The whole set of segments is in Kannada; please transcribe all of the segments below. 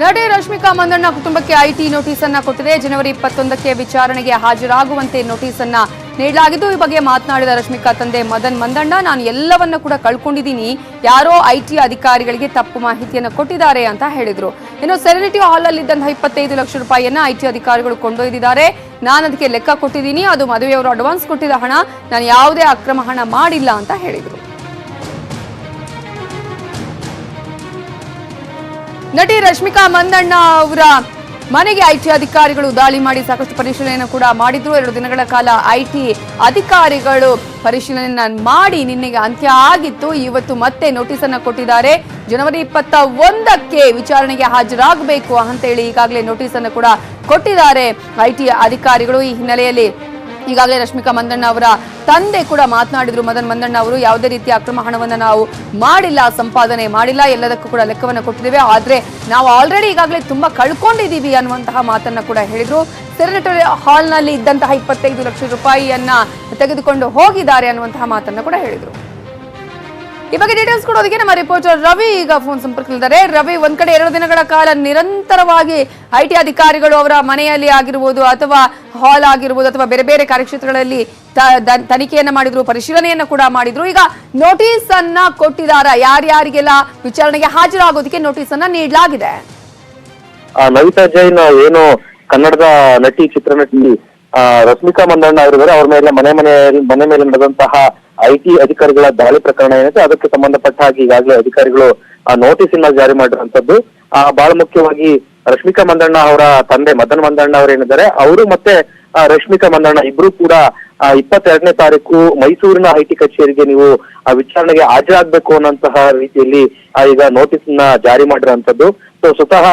ನಟಿ ರಶ್ಮಿಕಾ ಮಂದಣ್ಣ ಕುಟುಂಬಕ್ಕೆ ಐಟಿ ನೋಟಿಸ್ ಅನ್ನ ಕೊಟ್ಟಿದೆ. ಜನವರಿ ಇಪ್ಪತ್ತೊಂದಕ್ಕೆ ವಿಚಾರಣೆಗೆ ಹಾಜರಾಗುವಂತೆ ನೋಟಿಸ್ ಅನ್ನ ನೀಡಲಾಗಿದ್ದು, ಈ ಬಗ್ಗೆ ಮಾತನಾಡಿದ ರಶ್ಮಿಕಾ ತಂದೆ ಮದನ್ ಮಂದಣ್ಣ, ನಾನು ಎಲ್ಲವನ್ನ ಕೂಡ ಕಳ್ಕೊಂಡಿದ್ದೀನಿ. ಯಾರೋ ಐಟಿ ಅಧಿಕಾರಿಗಳಿಗೆ ತಪ್ಪು ಮಾಹಿತಿಯನ್ನು ಕೊಟ್ಟಿದ್ದಾರೆ ಅಂತ ಹೇಳಿದ್ರು. ಇನ್ನು ಸೆರೆನಿಟಿ ಹಾಲ್ ಅಲ್ಲಿ ಇದ್ದಂತಹ ಇಪ್ಪತ್ತೈದು ಲಕ್ಷ ರೂಪಾಯಿಯನ್ನ ಐಟಿ ಅಧಿಕಾರಿಗಳು ಕೊಂಡೊಯ್ದಿದ್ದಾರೆ. ನಾನು ಅದಕ್ಕೆ ಲೆಕ್ಕ ಕೊಟ್ಟಿದ್ದೀನಿ. ಅದು ಮದುವೆಯವರು ಅಡ್ವಾನ್ಸ್ ಕೊಟ್ಟಿದ್ದ ಹಣ. ನಾನು ಯಾವುದೇ ಅಕ್ರಮ ಹಣ ಮಾಡಿಲ್ಲ ಅಂತ ಹೇಳಿದ್ರು. ನಟಿ ರಶ್ಮಿಕಾ ಮಂದಣ್ಣ ಅವರ ಮನೆಗೆ ಐಟಿ ಅಧಿಕಾರಿಗಳು ದಾಳಿ ಮಾಡಿ ಸಾಕಷ್ಟು ಪರಿಶೀಲನೆಯನ್ನು ಕೂಡ ಮಾಡಿದ್ರು. ಎರಡು ದಿನಗಳ ಕಾಲ ಐಟಿ ಅಧಿಕಾರಿಗಳು ಪರಿಶೀಲನೆಯನ್ನ ಮಾಡಿ ನಿನ್ನೆಗೆ ಅಂತ್ಯ ಆಗಿತ್ತು. ಇವತ್ತು ಮತ್ತೆ ನೋಟಿಸ್ ಅನ್ನ ಕೊಟ್ಟಿದ್ದಾರೆ. ಜನವರಿ ಇಪ್ಪತ್ತ ಒಂದಕ್ಕೆ ವಿಚಾರಣೆಗೆ ಹಾಜರಾಗಬೇಕು ಅಂತೇಳಿ ಈಗಾಗಲೇ ನೋಟಿಸ್ ಅನ್ನು ಕೂಡ ಕೊಟ್ಟಿದ್ದಾರೆ ಐಟಿ ಅಧಿಕಾರಿಗಳು. ಈ ಹಿನ್ನೆಲೆಯಲ್ಲಿ ಈಗಾಗಲೇ ರಶ್ಮಿಕಾ ಮಂದಣ್ಣ ಅವರ ತಂದೆ ಕೂಡ ಮಾತನಾಡಿದ್ರು. ಮದನ್ ಮಂದಣ್ಣ ಅವರು ಯಾವುದೇ ರೀತಿಯ ಅಕ್ರಮ ಹಣವನ್ನು ನಾವು ಮಾಡಿಲ್ಲ, ಸಂಪಾದನೆ ಮಾಡಿಲ್ಲ, ಎಲ್ಲದಕ್ಕೂ ಕೂಡ ಲೆಕ್ಕವನ್ನು ಕೊಟ್ಟಿದ್ದೇವೆ. ಆದರೆ ನಾವು ಆಲ್ರೆಡಿ ಈಗಾಗಲೇ ತುಂಬಾ ಕಳ್ಕೊಂಡಿದ್ದೀವಿ ಅನ್ನುವಂತಹ ಮಾತನ್ನ ಕೂಡ ಹೇಳಿದರು. ಸೆರೆಟರಿ ಹಾಲ್ನಲ್ಲಿ ಇದ್ದಂತಹ ಇಪ್ಪತ್ತೈದು ಲಕ್ಷ ರೂಪಾಯಿಯನ್ನ ತೆಗೆದುಕೊಂಡು ಹೋಗಿದ್ದಾರೆ ಅನ್ನುವಂತಹ ಮಾತನ್ನ ಕೂಡ ಹೇಳಿದ್ರು. ಈ ಬಗ್ಗೆ ಡೀಟೇಲ್ಸ್ ಕೊಡೋದಕ್ಕೆ ನಮ್ಮ ರಿಪೋರ್ಟರ್ ರವಿ ಈಗ ಫೋನ್ ಸಂಪರ್ಕದಲ್ಲಿದ್ದಾರೆ. ರವಿ, ಒಂದ್ ಕಡೆ ಎರಡು ದಿನಗಳ ಕಾಲ ನಿರಂತರವಾಗಿ ಐಟಿ ಅಧಿಕಾರಿಗಳು ಅವರ ಮನೆಯಲ್ಲಿ ಆಗಿರ್ಬೋದು ಅಥವಾ ಹಾಲ್ ಆಗಿರ್ಬೋದು ಅಥವಾ ಬೇರೆ ಬೇರೆ ಕಾರ್ಯಕ್ಷೇತ್ರಗಳಲ್ಲಿ ತನಿಖೆಯನ್ನ ಮಾಡಿದ್ರು, ಪರಿಶೀಲನೆಯನ್ನ ಕೂಡ ಮಾಡಿದ್ರು. ಈಗ ನೋಟಿಸ್ ಅನ್ನ ಕೊಟ್ಟಿದಾರ? ಯಾರ್ಯಾರಿಗೆಲ್ಲ ವಿಚಾರಣೆಗೆ ಹಾಜರಾಗೋದಕ್ಕೆ ನೋಟಿಸ್ ಅನ್ನ ನೀಡಲಾಗಿದೆ? ನವಿತಾ ಜೈನ್ ಏನು ಕನ್ನಡದ ನಟಿ ಚಿತ್ರನಟಿ ರಶ್ಮಿಕಾ ಮಂದಣ್ಣ ಅವರಿದ್ದಾರೆ. ಅವ್ರ ಮೇಲೆ ಮನೆ ಮನೆ ಮನೆ ಮೇಲೆ ನಡೆದಂತಹ ಐ ಟಿ ಅಧಿಕಾರಿಗಳ ದಾಳಿ ಪ್ರಕರಣ ಏನಿದೆ ಅದಕ್ಕೆ ಸಂಬಂಧಪಟ್ಟ ಹಾಗೆ ಈಗಾಗಲೇ ಅಧಿಕಾರಿಗಳು ನೋಟಿಸ್ ಅನ್ನ ಜಾರಿ ಮಾಡಿರುವಂತದ್ದು ಆ, ಬಹಳ ಮುಖ್ಯವಾಗಿ ರಶ್ಮಿಕಾ ಮಂದಣ್ಣ ಅವರ ತಂದೆ ಮದನ್ ಮಂದಣ್ಣ ಅವರು ಏನಿದ್ದಾರೆ ಅವರು ಮತ್ತೆ ರಶ್ಮಿಕಾ ಮಂದಣ್ಣ ಇಬ್ರು ಕೂಡ ಇಪ್ಪತ್ತೆರಡನೇ ತಾರೀಕು ಮೈಸೂರಿನ ಐಟಿ ಕಚೇರಿಗೆ ನೀವು ಆ ವಿಚಾರಣೆಗೆ ಹಾಜರಾಗಬೇಕು ಅನ್ನೋಂತಹ ರೀತಿಯಲ್ಲಿ ಈಗ ನೋಟಿಸ್ನ ಜಾರಿ ಮಾಡಿರುವಂತದ್ದು ಸೊ ಸ್ವತಃ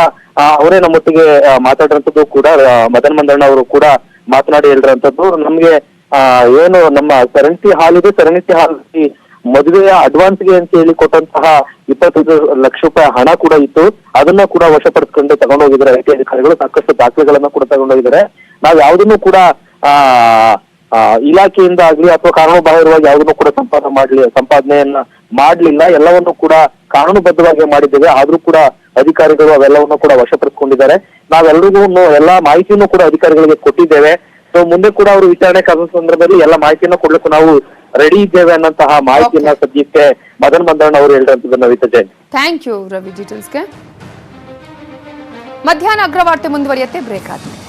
ಅವರೇ ನಮ್ಮೊಟ್ಟಿಗೆ ಮಾತಾಡಿರೋಂಥದ್ದು ಕೂಡ ಮದನ್ ಮಂದಣ್ಣ ಅವರು ಕೂಡ ಮಾತನಾಡಿ ಹೇಳಿರೋಂಥದ್ದು ನಮ್ಗೆ ಏನು ನಮ್ಮ ಸೆರೆನಿಟಿ ಹಾಲ್ ಇದೆ ಸೆರೆನಿಟಿ ಹಾಲ್ ಮದುವೆಯ ಅಡ್ವಾನ್ಸ್ಗೆ ಅಂತ ಹೇಳಿ ಕೊಟ್ಟಂತಹ ಇಪ್ಪತ್ತೈದು ಲಕ್ಷ ರೂಪಾಯಿ ಹಣ ಕೂಡ ಇತ್ತು. ಅದನ್ನ ಕೂಡ ವಶಪಡಿಸ್ಕೊಂಡು ತಗೊಂಡೋಗಿದ್ದಾರೆ ಐ ಟಿ ಅಧಿಕಾರಿಗಳು. ಸಾಕಷ್ಟು ದಾಖಲೆಗಳನ್ನ ಕೂಡ ತಗೊಂಡೋಗಿದ್ದಾರೆ ನಾವ್ ಯಾವುದನ್ನು ಕೂಡ ಆ ಆ, ಇಲಾಖೆಯಿಂದ ಆಗ್ಲಿ ಅಥವಾ ಕಾನೂನುಬಾಹಿರವಾಗಿ ಯಾವುದನ್ನು ಕೂಡ ಸಂಪಾದನೆ ಮಾಡ್ಲಿ ಸಂಪಾದನೆಯನ್ನ ಮಾಡ್ಲಿಲ್ಲ. ಎಲ್ಲವನ್ನು ಕೂಡ ಕಾನೂನುಬದ್ಧವಾಗಿ ಮಾಡಿದ್ದೇವೆ. ಆದ್ರೂ ಕೂಡ ಅಧಿಕಾರಿಗಳು ಅವೆಲ್ಲವನ್ನು ಕೂಡ ವಶಪಡಿಸಿಕೊಂಡಿದ್ದಾರೆ. ನಾವೆಲ್ಲರಿಗೂ ಎಲ್ಲಾ ಮಾಹಿತಿಯನ್ನು ಕೂಡ ಅಧಿಕಾರಿಗಳಿಗೆ ಕೊಟ್ಟಿದ್ದೇವೆ. ಸೊ ಮುಂದೆ ಕೂಡ ಅವರು ವಿಚಾರಣೆ ಕರೆದ ಸಂದರ್ಭದಲ್ಲಿ ಎಲ್ಲ ಮಾಹಿತಿಯನ್ನು ಕೊಡ್ಲಿಕ್ಕೂ ನಾವು ರೆಡಿ ಇದ್ದೇವೆ ಅನ್ನಂತಹ ಮಾಹಿತಿಯನ್ನ ಸದ್ಯಕ್ಕೆ ಮದನ್ ಮಂದಣ್ಣ ಅವರು ಹೇಳಿದಂತದ್ದು ನವಿತಾ ಜೈನ್ ಥ್ಯಾಂಕ್ ಯು ರವಿ ಡೀಟೇಲ್ಸ್ಗೆ ಮಧ್ಯಾಹ್ನ ಅಗ್ರವಾರ್ತೆ ಮುಂದುವರಿಯುತ್ತೆ ಬ್ರೇಕ್ ಆದ್ಮೇಲೆ.